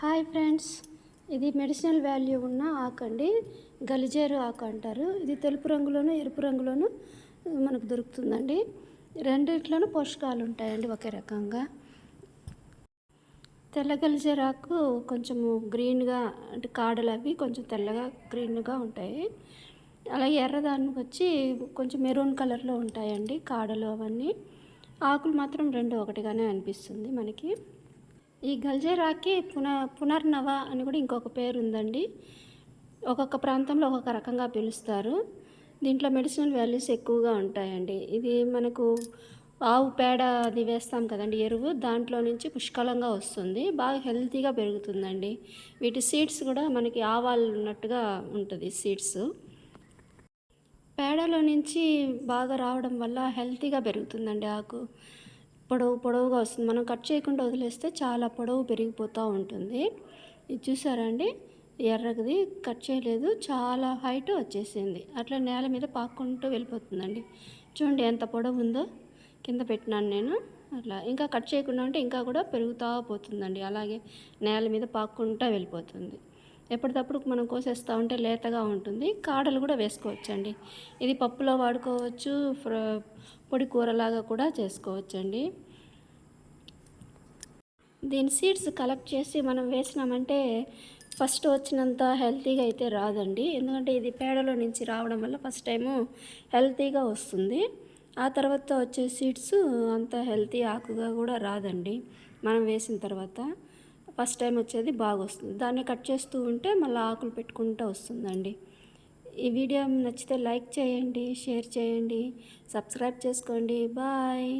Hi friends. ఇది medicinal value ఉన్న ఆకు అండి. గలిజేరు ఆకు అంటారు. ఇది తెలుపు రంగులోను ఎరుపు రంగులోను మనకు దొరుకుతుందండి. రెండిట్లోనూ పోషకాలు ఉంటాయండి ఒకే రకంగా. తెల్ల గలిజేరు ఆకు కొంచెము గ్రీన్గా అంటే కాడలు అవి కొంచెం తెల్లగా గ్రీన్గా ఉంటాయి. అలాగే ఎర్రదానికి వచ్చి కొంచెం మెరూన్ కలర్లో ఉంటాయండి కాడలు అవన్నీ. ఆకులు మాత్రం రెండు ఒకటిగానే అనిపిస్తుంది మనకి. ఈ గల్జేరాకి పున పునర్నవ అని కూడా ఇంకొక పేరు ఉందండి ఒక్కొక్క ప్రాంతంలో ఒక్కొక్క రకంగా పిలుస్తారు. దీంట్లో మెడిసినల్ వాల్యూస్ ఎక్కువగా ఉంటాయండి. ఇది మనకు ఆవు పేడ అది వేస్తాం కదండి ఎరువు దాంట్లో నుంచి పుష్కలంగా వస్తుంది. బాగా హెల్తీగా పెరుగుతుందండి. వీటి సీడ్స్ కూడా మనకి ఆవాలు ఉన్నట్టుగా ఉంటుంది సీడ్స్. పేడలో నుంచి బాగా రావడం వల్ల హెల్తీగా పెరుగుతుందండి ఆకు. పొడవు పొడవుగా వస్తుంది. మనం కట్ చేయకుండా వదిలేస్తే చాలా పొడవు పెరిగిపోతూ ఉంటుంది. ఇది చూసారండి? ఎర్రగది కట్ చేయలేదు. చాలా హైట్ వచ్చేసింది. అట్లా నేల మీద పాక్కుంటూ వెళ్ళిపోతుందండి. చూడండి ఎంత పొడవు ఉందో. కింద పెట్టినాను నేను. అట్లా ఇంకా కట్ చేయకుండా ఉంటే ఇంకా కూడా పెరుగుతూ పోతుందండి. అలాగే నేల మీద పాక్కుంటూ వెళ్ళిపోతుంది. ఎప్పటికప్పుడు మనం కోసేస్తూ ఉంటే లేతగా ఉంటుంది. కాడలు కూడా వేసుకోవచ్చండి. ఇది పప్పులో వాడుకోవచ్చు పొడి కూరలాగా కూడా చేసుకోవచ్చండి. దీని సీడ్స్ కలెక్ట్ చేసి మనం వేసినామంటే ఫస్ట్ వచ్చినంత హెల్తీగా అయితే రాదండి. ఎందుకంటే ఇది పేడలో నుంచి రావడం వల్ల ఫస్ట్ టైము హెల్తీగా వస్తుంది. ఆ తర్వాత వచ్చే సీడ్స్ అంత హెల్తీ ఆకుగా కూడా రాదండి. మనం వేసిన తర్వాత. ఫస్ట్ టైం వచ్చేది బాగా వస్తుంది దాన్ని కట్ చేస్తూ ఉంటే మళ్ళీ ఆకులు పెట్టుకుంటూ వస్తుందండి. ఈ వీడియో నచ్చితే లైక్ చేయండి షేర్ చేయండి సబ్స్క్రైబ్ చేసుకోండి. బాయ్.